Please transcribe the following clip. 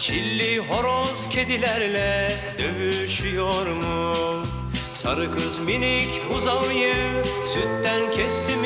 Çilli horoz kedilerle dövüşüyor mu? Sarı kız minik buzağıyı sütten kesti